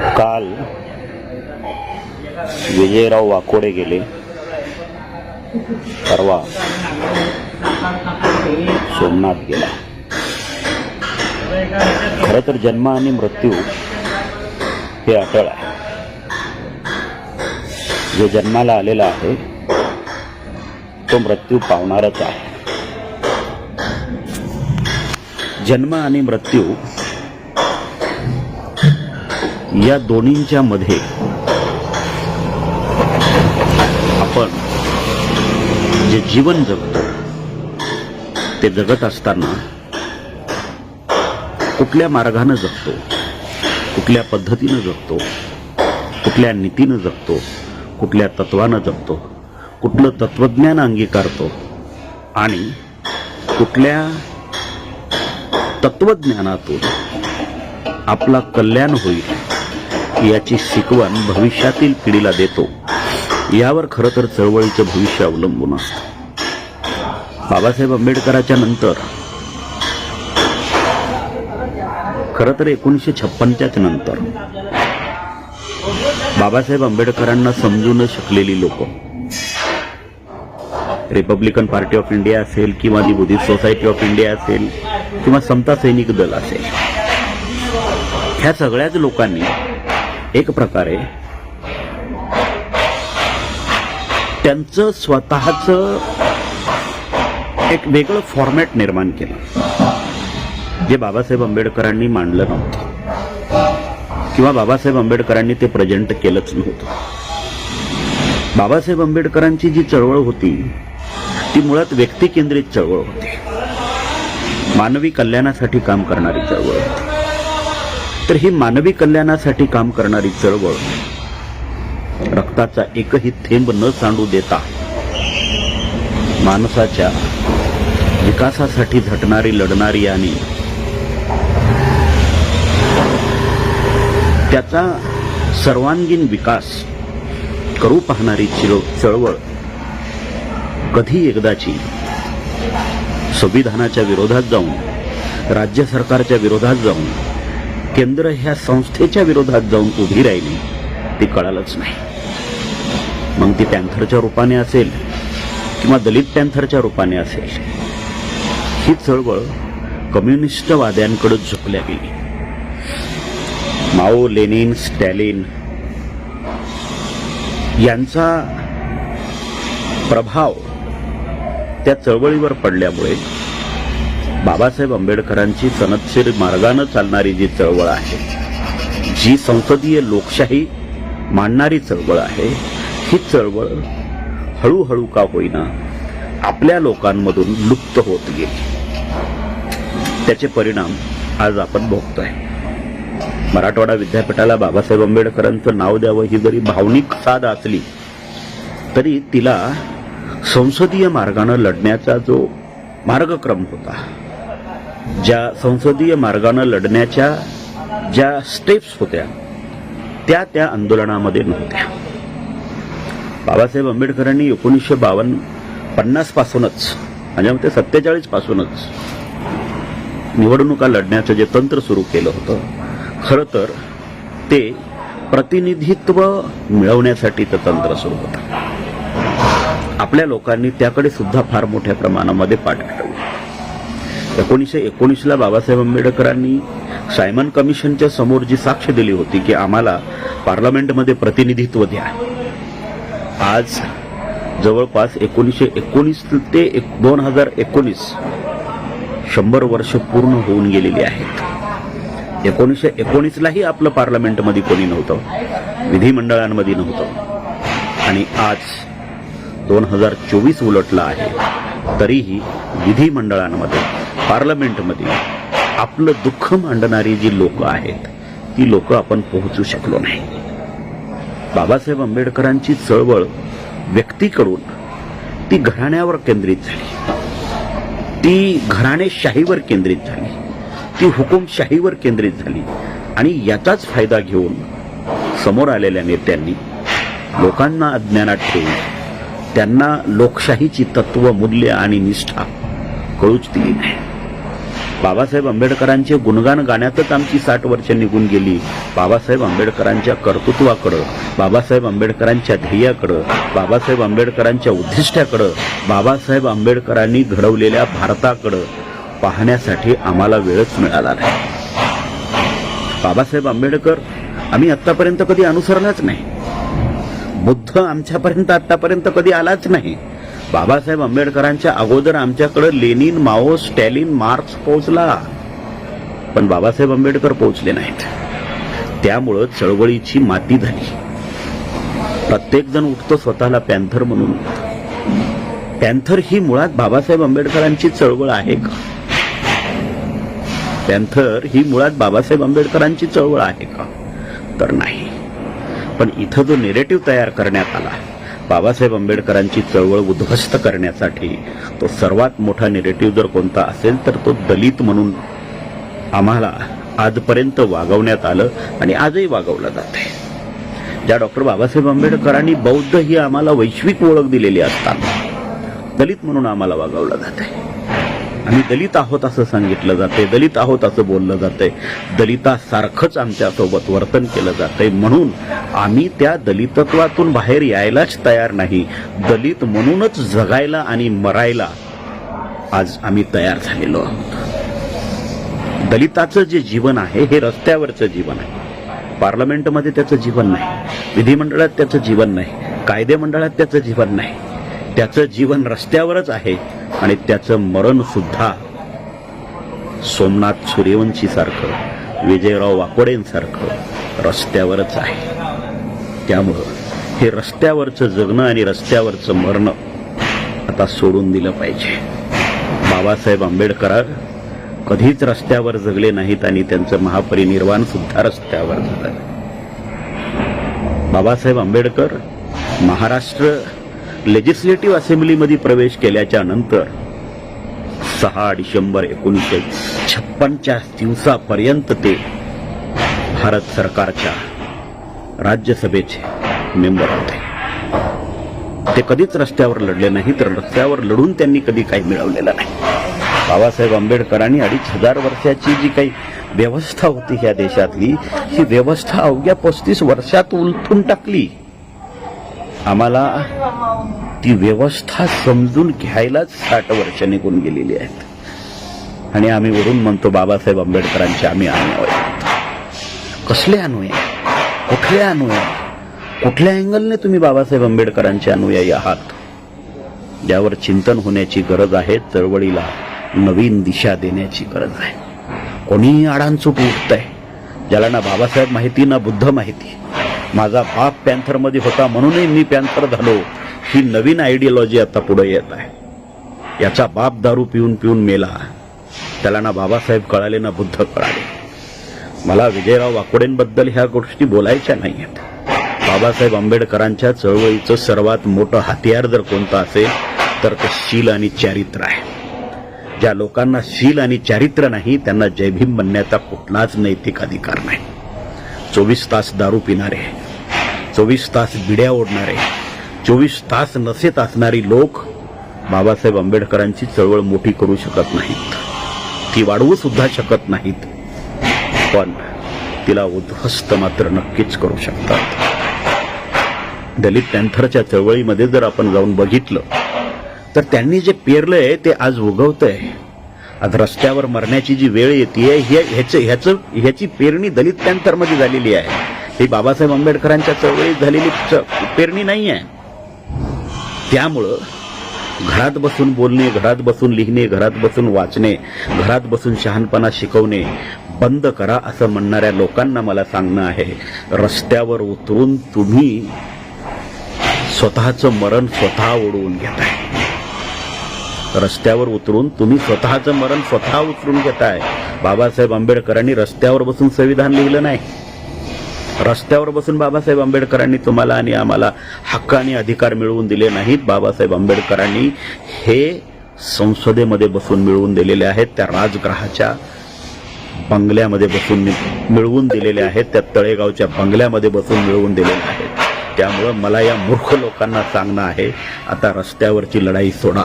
काल विजयराव वाकोडे गेले. परवा सोमनाथ गेला. खरं तर जन्म आणि मृत्यू हे अटळ आहे. जो जन्माला आलेला आहे तो मृत्यू पावणारच आहे. जन्म आणि मृत्यू या दोन्हींच्या मध्ये आपण जे जीवन जगतो ते जगत असताना कुठल्या मार्गानं जगतो कुठल्या पद्धतीनं जगतो कुठल्या नीतीनं जगतो कुठल्या तत्वानं जगतो कुठलं तत्वज्ञान अंगीकारतो आणि कुठल्या तत्वज्ञानातून आपला कल्याण होईल. याची शिकवण भविष्यातील पिढीला देतो. यावर खरं तर चळवळीचं भविष्य अवलंबून असतं. बाबासाहेब आंबेडकराच्या नंतर खरं तर एकोणीसशे छप्पनच्याच नंतर बाबासाहेब आंबेडकरांना समजू न शकलेली लोक रिपब्लिकन पार्टी ऑफ इंडिया असेल किंवा the Buddhist society of India असेल किंवा समता सैनिक दल असेल ह्या सगळ्याच लोकांनी एक प्रकारे त्यांचं स्वतःच एक वेगळं फॉर्मॅट निर्माण केलं. जे बाबासाहेब आंबेडकरांनी मांडलं नव्हतं. किंवा बाबासाहेब आंबेडकरांनी ते प्रेझेंट केलंच नव्हतं. बाबासाहेब आंबेडकरांची जी चळवळ होती ती मुळात व्यक्तिकेंद्रित चळवळ होती. मानवी कल्याणासाठी काम करणारी चळवळ होती. तर ही मानवी कल्याणासाठी काम करणारी चळवळ. रक्ताचा एकही थेंब न सांडू देता माणसाच्या विकासासाठी झटणारी लढणारी आणि त्याचा सर्वांगीण विकास करू पाहणारी चळवळ कधी एकदाची संविधानाच्या विरोधात जाऊन राज्य सरकारच्या विरोधात जाऊन केंद्र ह्या संस्थेच्या विरोधात जाऊन उभी राहिली. ती कळालंच नाही. मग ती पॅन्थरच्या रूपाने असेल किंवा दलित पॅन्थरच्या रूपाने असेल ही चळवळ कम्युनिस्टवाद्यांकडे झुकल्या गेली. माओ लेनिन स्टॅलिन यांचा प्रभाव त्या चळवळीवर पडल्यामुळे बाबासाहेब आंबेडकरांची सनदशीर मार्गानं चालणारी जी चळवळ आहे जी संसदीय लोकशाही मांडणारी चळवळ आहे ही चळवळ हळूहळू का होईना आपल्या लोकांमधून लुप्त होत गेली. त्याचे परिणाम आज आपण भोगतोय मराठवाडा विद्यापीठाला बाबासाहेब आंबेडकरांचं नाव द्यावं ही जरी भावनिक साध असली तरी तिला संसदीय मार्गानं लढण्याचा जो मार्गक्रम होता ज्या संसदीय मार्गानं लढण्याच्या ज्या स्टेप्स होत्या त्या त्या आंदोलनामध्ये नव्हत्या. बाबासाहेब आंबेडकरांनी एकोणीसशे बावन्न पन्नास पासूनच म्हणजे मग ते सत्तेचाळीस पासूनच निवडणुका लढण्याचं जे तंत्र सुरू केलं होतं खरं तर ते प्रतिनिधित्व मिळवण्यासाठीचं तंत्र सुरू होतं. आपल्या लोकांनी त्याकडे सुद्धा फार मोठ्या प्रमाणामध्ये पाठ फिरवली एकोणीसशे एकोणीसला बाबासाहेब आंबेडकरांनी सायमन कमिशनच्या समोर जी साक्ष दिली होती की आम्हाला पार्लमेंटमध्ये प्रतिनिधित्व द्या. आज जवळपास एकोणीसशे एकोणीस ते दोन हजार एकोणीस शंभर वर्ष पूर्ण होऊन गेलेली आहेत. एकोणीसशे एकोणीसलाही आपलं पार्लमेंटमध्ये कोणी नव्हतं विधिमंडळांमध्ये नव्हतं. आणि आज दोन हजार चोवीस उलटला आहे तरीही विधिमंडळांमध्ये पार्लमेंटमध्ये आपलं दुःख मांडणारी जी लोक आहेत ती लोक आपण पोहोचू शकलो नाही. बाबासाहेब आंबेडकरांची चळवळ व्यक्तीकडून ती घराण्यावर केंद्रित झाली. ती घराणेशाहीवर केंद्रित झाली. ती हुकुमशाहीवर केंद्रित झाली. आणि याचाच फायदा घेऊन समोर आलेल्या नेत्यांनी लोकांना अज्ञानात ठेवून त्यांना लोकशाहीची तत्व मूल्य आणि निष्ठा कळूच दिली नाही. बाबासाहेब आंबेडकरांचे गुणगान गाण्यातच आमची साठ वर्ष निघून गेली. बाबासाहेब आंबेडकरांच्या कर्तृत्वाकडं बाबासाहेब आंबेडकरांच्या ध्येयाकडं बाबासाहेब आंबेडकरांच्या उद्दिष्टाकडं बाबासाहेब आंबेडकरांनी घडवलेल्या भारताकडं पाहण्यासाठी आम्हाला वेळच मिळाला नाही. बाबासाहेब आंबेडकर आम्ही आतापर्यंत कधी अनुसरलाच नाही. बुद्ध आमच्यापर्यंत आतापर्यंत कधी आलाच नाही. बाबासाहेब आंबेडकरांच्या अगोदर आमच्याकडे लेनिन माओ स्टॅलिन मार्क्स पोहोचला. पण बाबासाहेब आंबेडकर पोहोचले नाहीत. त्यामुळं चळवळीची माती झाली. प्रत्येक जण उठतो स्वतःला पॅन्थर म्हणून. पॅन्थर ही मुळात बाबासाहेब आंबेडकरांची चळवळ आहे का? पॅन्थर ही मुळात बाबासाहेब आंबेडकरांची चळवळ आहे का? तर नाही. पण इथं जो नेरेटिव्ह तयार करण्यात आला बाबासाहेब आंबेडकरांची चळवळ उद्ध्वस्त करण्यासाठी तो सर्वात मोठा निरेटिव्ह जर कोणता असेल तर तो दलित म्हणून आम्हाला आजपर्यंत वागवण्यात आलं आणि आजही वागवलं जाते ज्या डॉक्टर बाबासाहेब आंबेडकरांनी बौद्ध ही आम्हाला वैश्विक ओळख दिलेली असताना दलित म्हणून आम्हाला वागवलं जाते आम्ही दलित आहोत असं सांगितलं जाते दलित आहोत असं बोललं जातंय दलितासारखंच आमच्यासोबत वर्तन केलं जातंय म्हणून आम्ही त्या दलितत्वातून बाहेर यायलाच तयार नाही. दलित म्हणूनच जगायला आणि मरायला आज आम्ही तयार झालेलो आहोत. दलिताचं जे जीवन आहे हे रस्त्यावरचं जीवन आहे. पार्लमेंटमध्ये त्याचं जीवन नाही. विधिमंडळात त्याचं जीवन नाही. कायदे मंडळात त्याचं जीवन नाही. त्याचं जीवन रस्त्यावरच आहे आणि त्याचं मरण सुद्धा सोमनाथ सूर्यवंशी सारखं विजयराव वाकोडेंसारखं रस्त्यावरच आहे. त्यामुळं हे रस्त्यावरचं जगणं आणि रस्त्यावरचं मरणं आता सोडून दिलं पाहिजे. बाबासाहेब आंबेडकर कधीच रस्त्यावर जगले नाहीत आणि त्यांचं महापरिनिर्वाण सुद्धा रस्त्यावर झालं. बाबासाहेब आंबेडकर महाराष्ट्र लेजिस्लेटिव्ह असेंब्लीमध्ये प्रवेश केल्याच्यानंतर सहा डिसेंबर एकोणीसशे छप्पनच्या दिवसापर्यंत ते भारत सरकारच्या राज्यसभेचे मेंबर होते. ते कधीच रस्त्यावर लढले नाही तर रस्त्यावर लढून त्यांनी कधी काही मिळवलेलं नाही. बाबासाहेब आंबेडकरांनी अडीच हजार वर्षाची जी काही व्यवस्था होती ह्या देशातली ही व्यवस्था अवघ्या पस्तीस वर्षात उलथून टाकली. आम्हाला ती व्यवस्था समजून घ्यायलाच साठ वर्ष निघून गेलेली आहेत. आणि आम्ही वरून म्हणतो बाबासाहेब आंबेडकरांचे आम्ही अनुयायी आहोत. कसले अनुयायी? कुठले अनुयायी? कुठल्या अँगलने तुम्ही बाबासाहेब आंबेडकरांचे अनुयायी आहात? ज्यावर चिंतन होण्याची गरज आहे चळवळीला नवीन दिशा देण्याची गरज आहे. कोणीही आडांचूट आहे ज्याला ना बाबासाहेब माहिती ना बुद्ध माहिती. माझा बाप पॅन्थरमध्ये होता म्हणूनही मी पॅन्थर झालो. ही नवीन आयडियोलॉजी आता पुढे येत आहे. याचा बाप दारू पिऊन पिऊन मेला. त्याला ना बाबासाहेब कळाले ना बुद्ध कळाले. मला विजयराव वाकोडेंबद्दल ह्या गोष्टी बोलायच्या नाही आहेत बाबासाहेब आंबेडकरांच्या चळवळीचं सर्वात मोठं हतियार जर कोणतं असेल तर ते शील आणि चारित्र्य आहे. ज्या लोकांना शील आणि चारित्र्य नाही त्यांना जयभीम म्हणण्याचा कुठलाच नैतिक अधिकार नाही. चोवीस तास दारू पिणारे चोवीस तास बिड्या ओढणारे चोवीस तास नसेत असणारी लोक बाबासाहेब आंबेडकरांची चळवळ मोठी करू शकत नाहीत. ती वाढवू सुद्धा शकत नाहीत. पण तिला उद्ध्वस्त मात्र नक्कीच करू शकतात. दलित पॅन्थरच्या चळवळीमध्ये जर आपण जाऊन बघितलं तर त्यांनी जे पेरलंय ते आज उगवतंय. आज रस्त्यावर मरण्याची जी वेळ येते ह्याचं ह्याचं ह्याची पेरणी दलित पॅन्थरमध्ये झालेली आहे. ही बाबासाहेब आंबेडकरांच्या चळवळीत झालेली च- पेरणी नाही आहे त्यामुळं घरात बसून बोलणे घरात बसून लिहिणे घरात बसून वाचणे घरात बसून शहाणपणा शिकवणे बंद करा असं म्हणणाऱ्या लोकांना मला सांगणं आहे. रस्त्यावर उतरून तुम्ही स्वतःचं मरण स्वतः ओढवून घेताय. रस्त्यावर उतरून तुम्ही स्वतःचं मरण स्वतः उतरून घेताय. बाबासाहेब आंबेडकरांनी रस्त्यावर बसून संविधान लिहिलं नाही. रस्त्यावर बसून बाबासाहेब आंबेडकरांनी तुम्हाला आणि आम्हाला हक्क आणि अधिकार मिळवून दिले नाहीत. बाबासाहेब आंबेडकरांनी हे संसदेमध्ये बसून मिळवून दिलेले आहेत. त्या राजग्रहाच्या बंगल्यामध्ये बसून मिळवून दिलेले आहेत. त्या तळेगावच्या बंगल्यामध्ये बसून मिळवून दिलेले आहेत. त्यामुळं मला या मूर्ख लोकांना सांगणं आहे आता रस्त्यावरची लढाई सोडा.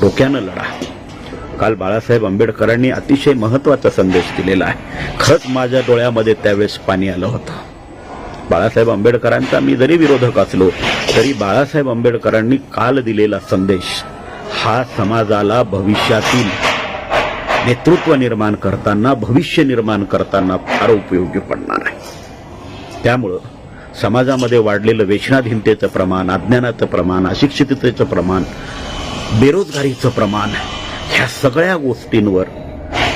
डोक्यानं लढा. काल बाळासाहेब आंबेडकरांनी अतिशय महत्त्वाचा संदेश दिलेला आहे. खरंच माझ्या डोळ्यामध्ये त्यावेळेस पाणी आलं होतं. बाळासाहेब आंबेडकरांचा मी जरी विरोधक असलो तरी बाळासाहेब आंबेडकरांनी काल दिलेला संदेश हा समाजाला भविष्यातील नेतृत्व निर्माण करताना भविष्य निर्माण करताना फार उपयोगी पडणार आहे. त्यामुळं समाजामध्ये वाढलेलं वेचनाधीनतेचं प्रमाण अज्ञानाचं प्रमाण अशिक्षिततेचं प्रमाण बेरोजगारीचं प्रमाण ह्या सगळ्या गोष्टींवर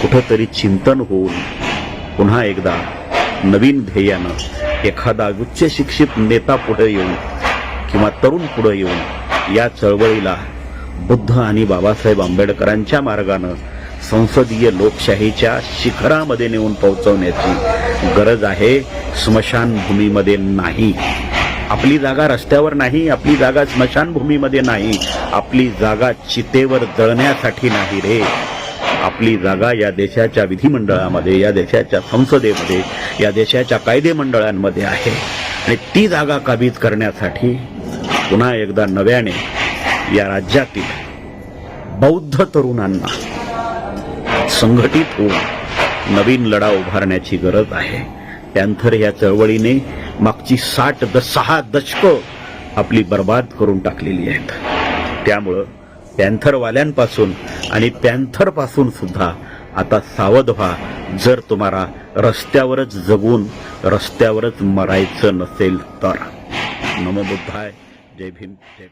कुठंतरी चिंतन होऊन पुन्हा एकदा नवीन ध्येयानं एखादा उच्च शिक्षित नेता पुढे येऊन किंवा तरुण पुढे येऊन या चळवळीला बुद्ध आणि बाबासाहेब आंबेडकरांच्या मार्गानं संसदीय लोकशाहीच्या शिखरामध्ये नेऊन पोहोचवण्याची गरज आहे. स्मशानभूमीमध्ये नाही. आपली जागा रस्त्यावर नाही आपली जागा स्मशानभूमीमध्ये नाही आपली जागा चितेवर जळण्यासाठी नाही रे. आपली जागा या देशाच्या विधिमंडळामध्ये या देशाच्या संसदेमध्ये या देशाच्या कायदेमंडळांमध्ये आहे. आणि ती जागा काबीज करण्यासाठी पुन्हा एकदा नव्याने या राज्यातील बौद्ध तरुणांना संघटित होऊन नवीन लढा उभारण्याची गरज आहे. पॅन्थर या चळवळीने मागची साठ द सहा दशकं आपली बर्बाद करून टाकलेली आहेत. त्यामुळं पॅन्थरवाल्यांपासून आणि पॅन्थरपासून सुद्धा आता सावध व्हा. जर तुम्हाला रस्त्यावरच जगून रस्त्यावरच मरायचं नसेल तर. नमो बुद्धाय. जय भीम. जय